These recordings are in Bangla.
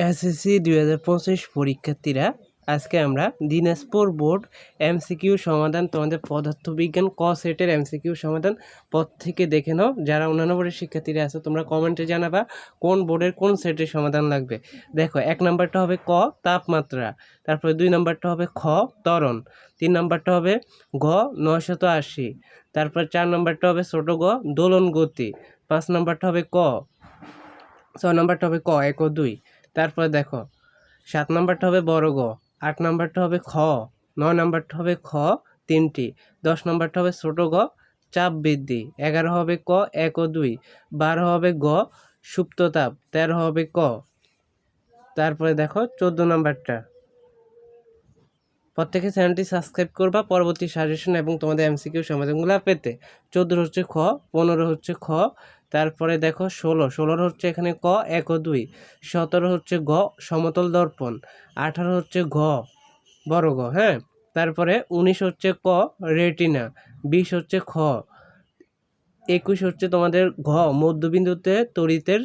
এসএসসি দুই হাজার পঁচিশ পরীক্ষার্থীরা, আজকে আমরা দিনাজপুর বোর্ড এমসিকিউ সমাধান, তোমাদের পদার্থবিজ্ঞান ক সেটের এমসিকিউ সমাধান পদ থেকে দেখে নাও। যারা অন্যান্য বোর্ডের শিক্ষার্থীরা আছে, তোমরা কমেন্টে জানাবা কোন বোর্ডের কোন সেটের সমাধান লাগবে। দেখো, এক নাম্বারটা হবে ক, তাপমাত্রা। তারপরে দুই নাম্বারটা হবে খ তরণ তিন নাম্বারটা হবে গ, নয়শত আশি। তারপর চার নাম্বারটা হবে ছোট গ, দোলন গতি। পাঁচ নাম্বারটা হবে ক। ছ নাম্বারটা হবে ক, এক ও দুই। তারপরে দেখো, সাত নাম্বারটা হবে বড় গ, আট নাম্বারটা হবে খ, নয় নাম্বারটা হবে খ, তিনটি, দশ নাম্বারটা হবে ছোট গ, চাপ বৃদ্ধি, এগারো হবে ক, এক ও দুই, বারো হবে গ সুপ্ততাপ তেরো হবে ক। তারপরে দেখো, চোদ্দ নাম্বারটা। প্রত্যেকে চ্যানেলটি সাবস্ক্রাইব করবা, পরবর্তী সাজেশন এবং তোমাদের এমসিকিউ সমাধানগুলো পেতে। চোদ্দ হচ্ছে খ, পনেরো হচ্ছে খ তারপরে দেখো ষোলো। ষোলোর হচ্ছে এখানে ক, এক ও দুই। সতেরো হচ্ছে গ, সমতল দর্পণ। আঠারো হচ্ছে ঘ, বড় গ হ্যাঁ? তারপরে উনিশ হচ্ছে ক, রেটিনা। বিশ হচ্ছে খ। একুশ হচ্ছে তোমাদের ঘ, মধ্যবিন্দুতে তড়িতের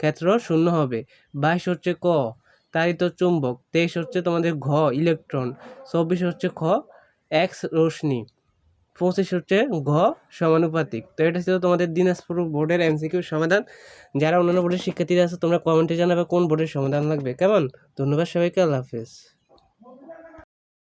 ক্ষেত্র শূন্য হবে। বাইশ হচ্ছে ক, তারিত চুম্বক। তেইশ হচ্ছে তোমাদের ঘ, ইলেকট্রন। চব্বিশ হচ্ছে খ, এক্স রশ্মি। পঁচিশ হচ্ছে ঘ সমানুপাতিক। তো এটা ছিল তোমাদের দিনাজপুর বোর্ডের এমসিকিউ সমাধান। যারা অন্যান্য বোর্ডের শিক্ষার্থীরা আছে, তোমরা কমেন্টে জানাবে কোন বোর্ডের সমাধান লাগবে। কেমন? ধন্যবাদ সবাইকে, আল্লাহ হাফেজ।